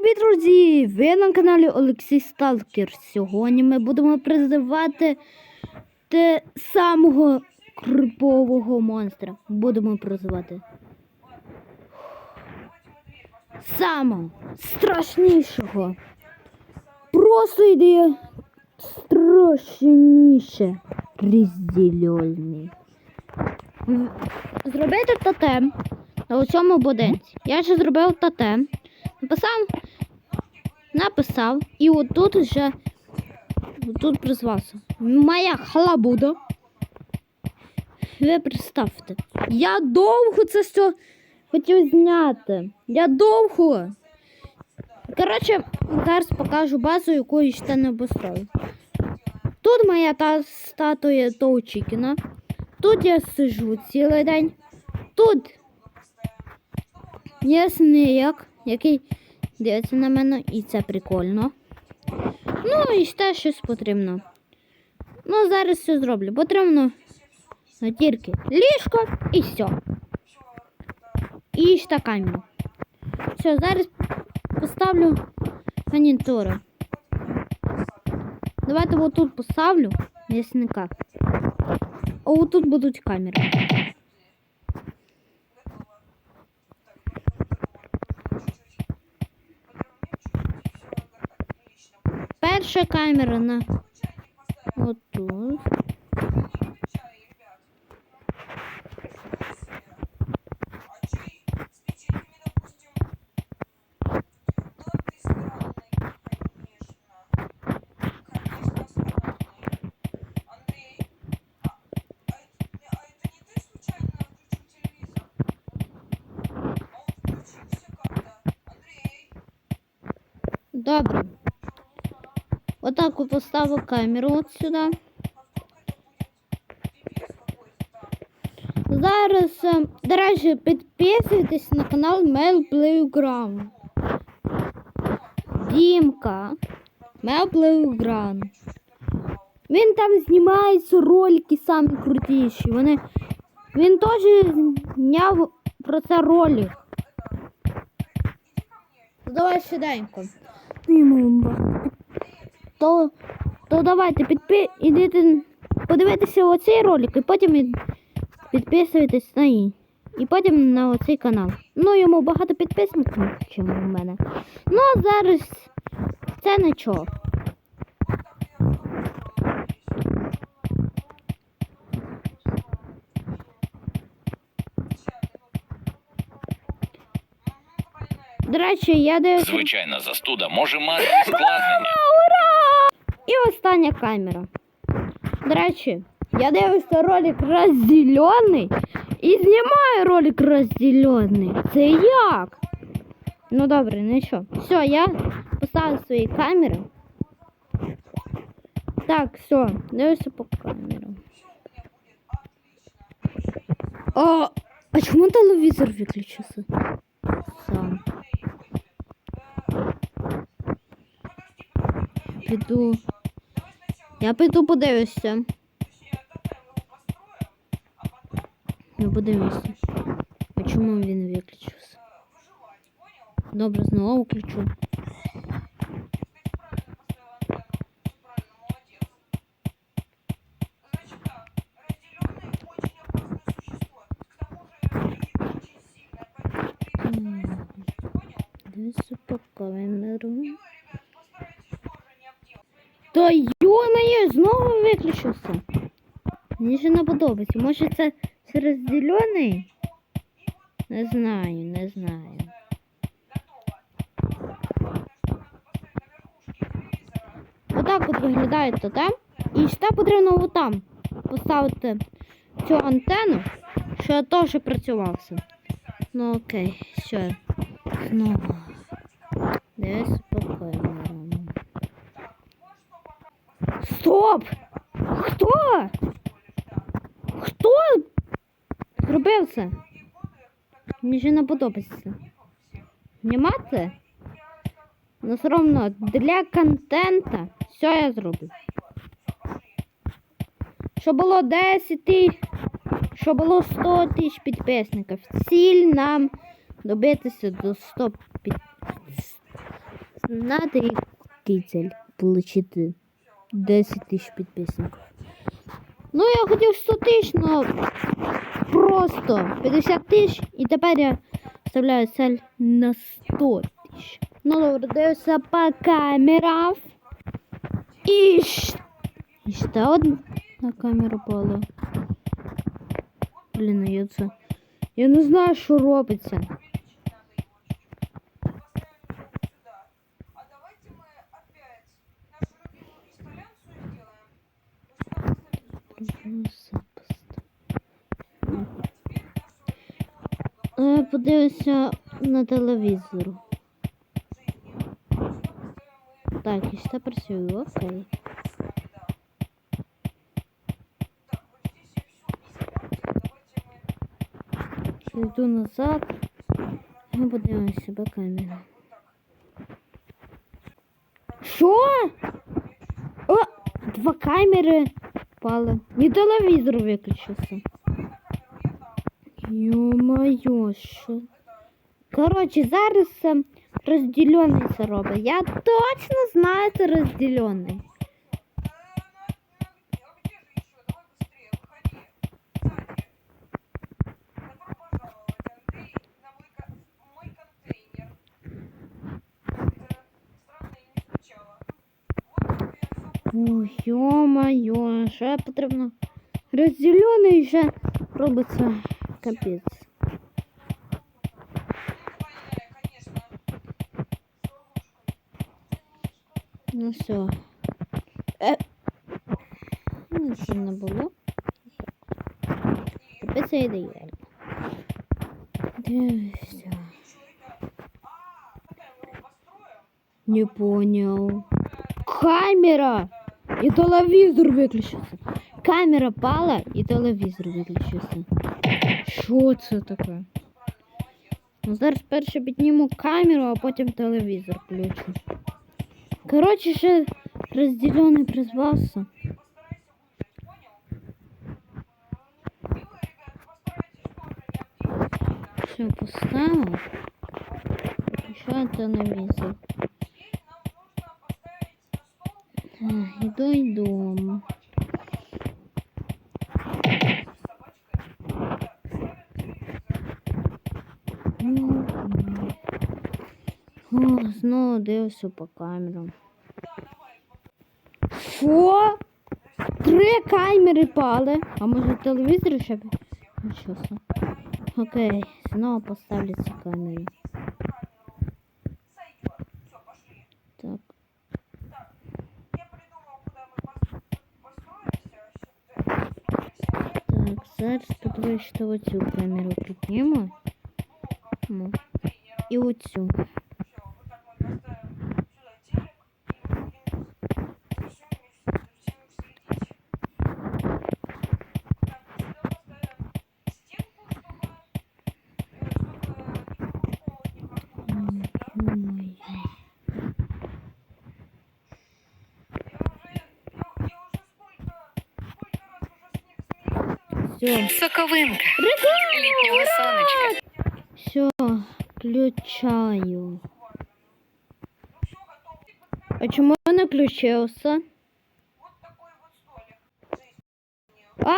привіт, друзі! Ви на каналі Олексій Сталкер. Сьогодні ми будемо призивати те самого крипового монстра. Будемо призивати. Самого страшнішого. Просто йде страшніше роздільольний. Зробити тотем на цьому будинці. Я ще зробив тотем. Написав, написав, і отут вже тут призвався. Моя халабуда. Ви представте. Я довго це все хотів зняти. Я довго. Коротше, зараз покажу базу, яку я ще не обострою. Тут моя та статуя Тоучікіна. Тут я сижу цілий день. Тут є снеяк, який дивиться на мене, і це прикольно. Ну і ще щось потрібно. Ну, зараз все зроблю. Потрібно тільки ліжко і все. І камінь. Все, зараз поставлю монітори. Давайте вот тут поставлю м'ясника. А вот тут будуть камери. Перша камера на отут. Добре. Отак от поставив камеру от сюди. Зараз, е, до речі, підписуйтесь на канал Mel Playground. Дімка. Mel Playground. Він там знімається ролики самі крутіші. Вони... Він теж зняв про це ролик. Давай швиденько. То, то давайте підпи... ідите подивитися оцей ролик і потім підписуйтесь на і. І потім на оцей канал. Ну, йому багато підписників, чим у мене. Ну, а зараз це нічого. До речі, я дивлюся. Звичайна застуда може мати ускладнення. І остання камера. До речі, я дивлюся ролик розділений і знімаю ролик розділений. Це як? Ну добре, нічого. Все, я поставив свої камери. Так, все, дивлюся по камерам. А, а чому телевізор виключився? Сам. Піду. Я піду подивлюся. Я подивлюся. А чому він виключився? Добре, знову включу. М, Дивися по камеру. Та йо-моє, знову виключився. Мені ще не подобається. Може це, це розділений? Не знаю, не знаю. Отак от виглядає тотем. І ще потрібно отам поставити цю антенну, що я теж працювався. Ну окей, все. Знову. Десь по камерам. Стоп! Хто? Хто зробив це? Мені вже не подобається. Знімати? Ну, все одно для контента все я зроблю. Щоб було 10 тисяч, щоб було 100 тисяч підписників. Ціль нам добитися до 100 під... Надо який цель получити 10 тисяч підписників. Ну, я хотів 100 тисяч, но просто 50 тисяч, і тепер я вставляю цель на 100 тисяч. Ну, добре, дивлюся по камерам. І, і ще одна камера пала. Блін, ну я це. Я не знаю, що робиться. Цветочек. Е, Подивися на телевізор. Так, і ще працюю, окей. Я Йду назад. Ми подивимося себе камеру. Що? О, два камери впали. І телевізор виключився. Йо-моє, що? Коротше, зараз це розділений це робить. Я точно знаю, це розділений. Ой, йо-моє, ще потрібно. Розділений вже робиться капець. Ну все. Е. Ну, що не було. Капець я ідеально. Дивися. Не понял. Камера! І телевізор виключився. Камера пала і телевізор виключився. Що це таке? Ну, зараз перше підніму камеру, а потім телевізор включу. Коротше, ще розділений призвався. Все, поставив. Ще телевізор. А, Іду йду. О, знову дивився по камерам. Що? Три камери пали. А може телевізор ще? Ну. Окей, знову поставлю ці камери. Так. Так, зараз подивлюсь, що оцю камеру підніму. Ну, і оцю. Все. Соковинка літнього сонечка. Все, включаю. А чому не включився? Вот такой вот столик. А,